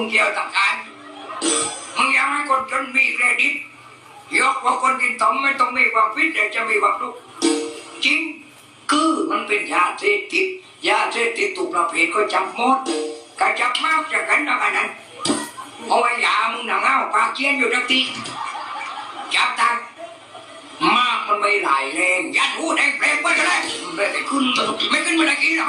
งเกี่ยวต่างกันมึงอยากให้คนจนมีเครดิตยกว่าคนกินต้มไม่ต้องมีความฟิตแต่จะมีความทุกจริงคือมันเป็นยาเสพติดยาเสพติดตุกประเภทก็จับหมดก็จับมากจากกันนะกันนั้นเอาไว้ยามึงหนังเอาปากเชียนอยู่ทักทีจับตังมากมันไม่ไหลแรงยัดหูแดงเปลงไปก็ได้ไม่ได้ขึ้นไม่ขึ้นไม่ได้กินหรอก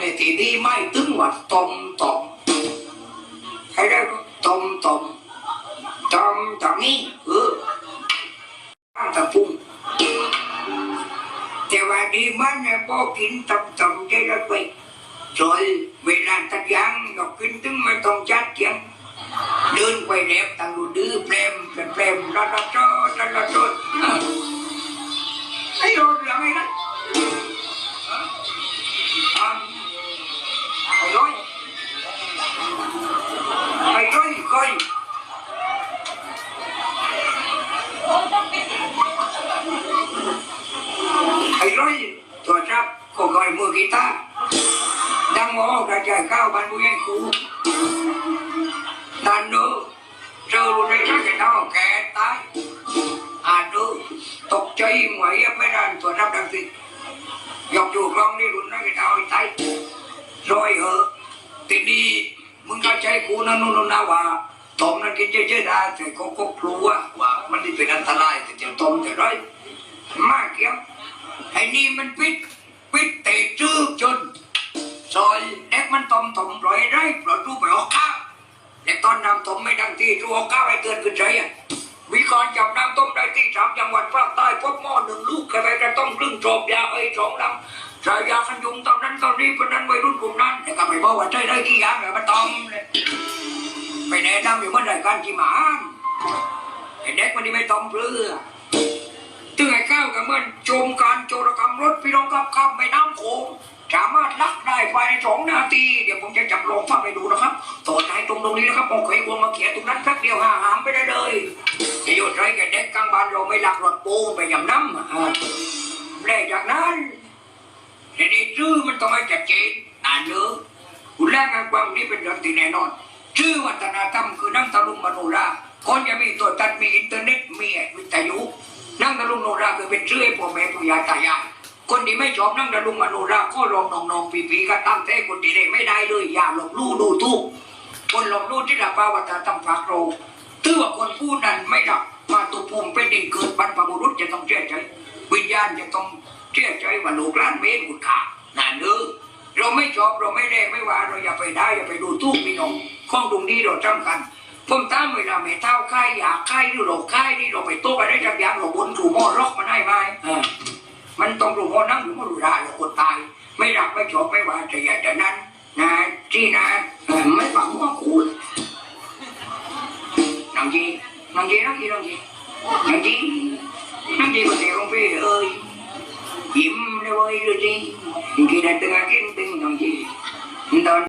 ในที่นี้ไม่ตึงว่าตมตมใครได้ตมตมตอมตมนี่เออตะปุ่งแต่ว่าดีมันเนี่ยพอกินตำตำใจละไปจอยเวลาตัดยางเรากินถึงไม่ต้องจัดเกียงเดินไปเล็บตังดูดื้อเปลมเป็นเปลมละละจอละละจไอ้รถหลังไอ้นั่น ก็ก่อยมือกีตาร์ดังหมอกระจายข้าวบันบุญยังคูดันดูเจอรู้ในชักแกน้องแกตายอ่านดูตกใจหมวยไม่ได้ตัวรับดังสิยกอยู่กล้องนี่รุ่นนั้นแกเอาไอ้ตายรอยเหอะทีนี้มึงก็ใจกูนั่นนู่นนนะว่าตอมนั้นกินเยอะๆได้แต่ก็ก็กลัวว่ามันนี่เป็น มันตอมตอมปล่อยได้ปล่อยรูปไปออกข้าวเด็กตอนน้ำต้มไม่ดังที่รูออกข้าวไอ้เตือนขึ้นใจอะวิกรจับน้ำต้มได้ที่สามจังหวัดภาคใต้พบหม้อหนึ่งลูกกระไรกระต้มครึ่งจบยาไอ้สองลำชายาขันยุงตอนนั้นตอนนี้คนนั้นวัยรุ่นกลุ่มนั้นแต่ก็ไม่บอกว่าใช่ได้กี่ยางเลยมันตอมเลยไปแนะนำอยู่เมื่อไหร่การจีหมานไอ้เด็กมันนี่ไม่ตอมเปลือตึงไอ้ก้าวกับเมันโจมการโจรกรรมรถพี่น้องครับข้ามแม่น้ำโขง สามารถลักได้ภายในสองนาที เดี๋ยวผมจะจำลองฟังให้ดูนะครับต่อใจตรงตรงนี้นะครับมองเคยวงมาเขียนตรงนั้นแป๊บเดียวหาหามไปได้เลยจะโยนไรกับเด็กกลางบ้านเราไม่หลักรถปูไปยำน้ำแรกจากนั้นทีนี้ชื่อมันต้องให้จัดเจนอ่านเยอคุณแรกงานความนี้เป็นเรื่องที่แน่นอน ชื่อวัฒนธรรมคือนั่งตะลุมมโนราคนจะมีตัวตัดมีอินเทอร์เน็ตมีวิทยุนั่งตะลุมโนราคือเป็นชื่อให้พ่อแม่ปู่ย่าตายาย คนที่ไม่ชอบนั่งตะลุมมโนราก็ลองนองๆปีๆก็ตั้งแต่คนที่ได้ไม่ได้เลยอย่าหลบลู่ดูทุกคนหลบลู่ที่ดับปาวัตธรรมฝากโรถือว่าคนผู้นั้นไม่ดับมาตุภูมิเป็นดินเกิดบรรพบุรุษจะต้องเชื่อใจวิญญาณจะต้องเชื่อใจว่าลูกหลานเมตบุตรขานั่นเด้อเราไม่ชอบเราไม่ได้ไม่ว่าเราอย่าไปได้อย่าไปดูทุกพี่น้องข้องตรงนี้เราจำกันผมตามเวลาไม่เท่าค่ายอยากค่ายหรือเราค่ายนี่เราไปโต๊ะไปได้จักอย่างเราบนถูหม้อล็อกมันได้ไหม มันต้องถูหม้อนั่งอยู่หม้อดูได้เราคนตาย ไม่รักไม่ชอบไม่ว่าจะอย่างนั้นนะที่นะไม่ฝังว่าคุณน้องจีน้องจีนังจีน้องจีน้องจีน้องจีก็เสียลงไปเอ้ยยิ้มเลยเว้ยดูจีกินได้ตึงอากินตึงน้องจีตอน